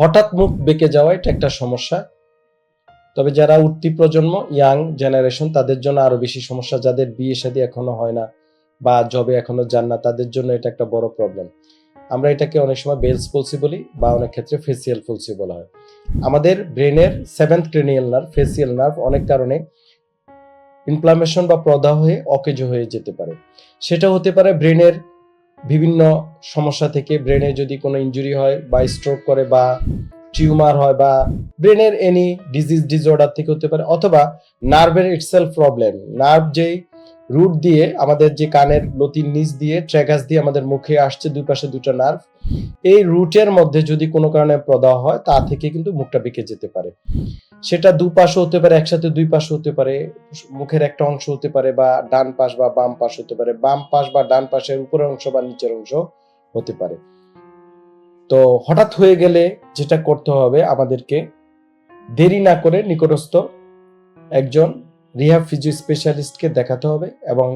হঠাৎ মুখ বেঁকে যাওয়া এটা একটা সমস্যা। তবে যারা উঠতি প্রজন্ম ইয়াং জেনারেশন তাদের জন্য আরও বেশি সমস্যা। যাদের বিয়ে শাদী এখনও হয় না বা জবে এখনও যান না, তাদের জন্য এটা একটা বড় প্রবলেম আমরা এটাকে অনেক সময় বেলস পলসি বলি বা অনেক ক্ষেত্রে ফেসিয়াল পলসি বলা হয়। আমাদের ব্রেনের seventh cranial nerve facial nerve অনেক কারণে ইনফ্লামেশন বা প্রদাহ হয়ে অকেজ হয়ে যেতে পারে। সেটা হতে পারে ব্রেনের বিভিন্ন সমস্যা থেকে ব্রেনে যদি কোনো ইনজুরি হয় বা স্ট্রোক করে বা টিউমার হয় বা ব্রেনের এনি ডিজিজ ডিসঅর্ডার থেকে হতে পারে অথবা নার্ভের ইটসেলফ প্রবলেম নার্ভ যেই রুট দিয়ে আমাদের যে কানের লতির নিচ দিয়ে ট্র্যাগাস দিয়ে আমাদের মুখে আসছে দুই পাশে দুটো নার্ভ এই রুটের মধ্যে যদি কোনো কারণে প্রদাহ হয় তা থেকে কিন্তু মুখটা বেঁকে যেতে পারে। সেটা দুপাশও হতে পারে, একসাথে দুই পাশ হতে পারে, মুখের একটা অংশ হতে পারে বা ডান পাশ বা বাম পাশ হতে পারে, বাম পাশ বা ডান পাশের উপরের অংশ বা নিচের অংশ হতে পারে। তো হঠাৎ হয়ে গেলে যেটা করতে হবে আমাদেরকে, দেরি না করে নিকটস্থ একজন রিহাব ফিজিও স্পেশালিস্টকে দেখাতে হবে এবং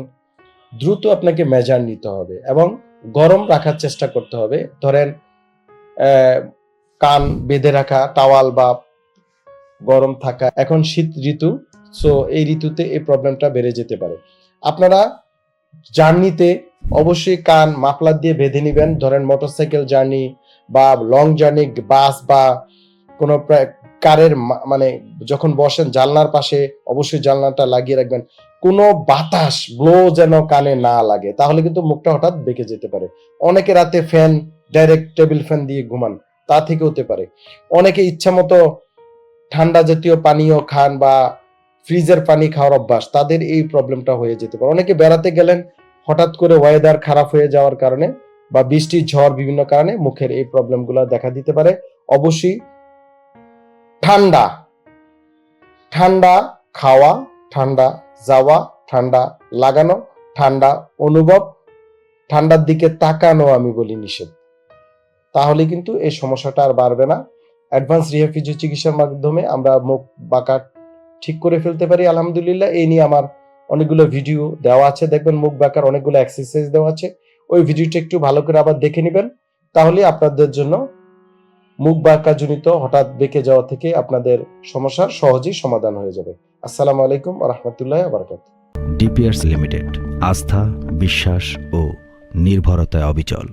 দ্রুত আপনাকে মেজার নিতে হবে এবং গরম রাখার চেষ্টা করতে হবে। ধরেন কান বেঁধে রাখা, টাওয়াল বা গরম থাকা, এখন শীত ঋতু সো এই ঋতুতে এই প্রবলেমটা বেড়ে যেতে পারে। আপনারা জার্নিতে অবশ্যই কান মাফলার দিয়ে বেঁধে নেবেন। ধরেন মোটরসাইকেল জার্নি বা লং জার্নি বাস বা কোনো কারের মানে যখন বসেন জানলার পাশে অবশ্যই জানলাটা লাগিয়ে রাখবেন। কোনো বাতাস ব্লো যেন কানে না লাগে, তাহলে কিন্তু মুখটা হঠাৎ বেঁকে যেতে পারে। অনেকে রাতে ফ্যান ডাইরেক্ট টেবিল ফ্যান দিয়ে ঘুমান, তা থেকে হতে পারে। অনেকে ইচ্ছা মতো ঠান্ডা জাতীয় পানীয় খান বা ফ্রিজের পানি খাওয়ার অভ্যাস, তাদের এই প্রবলেমটা হয়ে যেতে পারে। অনেকে বেড়াতে গেলেন, হঠাৎ করে ওয়েদার খারাপ হয়ে যাওয়ার কারণে বা বৃষ্টি, ঝড় বিভিন্ন কারণে মুখের এই প্রবলেমগুলো দেখা দিতে পারে। অবশ্যই ঠান্ডা ঠান্ডা খাওয়া, ঠান্ডা যাওয়া, ঠান্ডা লাগানো, ঠান্ডা অনুভব, ঠান্ডার দিকে তাকানো আমি বলি নিষেধ। তাহলে কিন্তু এই সমস্যাটা আর বাড়বে না। অ্যাডভান্স রিহ্যাব ফিজিও চিকিৎসার মাধ্যমে আমরা মুখ বাঁকা ঠিক করে ফেলতে পারি, আলহামদুলিল্লাহ। এই নিয়ে আমার অনেকগুলো ভিডিও দেওয়া আছে, দেখবেন মুখ বাঁকার অনেকগুলো এক্সারসাইজ দেওয়া আছে। ওই ভিডিওটা একটু ভালো করে আবার দেখে নেবেন। তাহলে আপনাদের জন্য মুখ বাঁকা জনিত হঠাৎ বেঁকে যাওয়া থেকে আপনাদের সমস্যার সহজেই সমাধান হয়ে যাবে। আসসালামু আলাইকুম রহমতুল্লাহ বারকাত ডিপিআরস লিমিটেড, আস্থা, বিশ্বাস ও নির্ভরতায় অবিচল।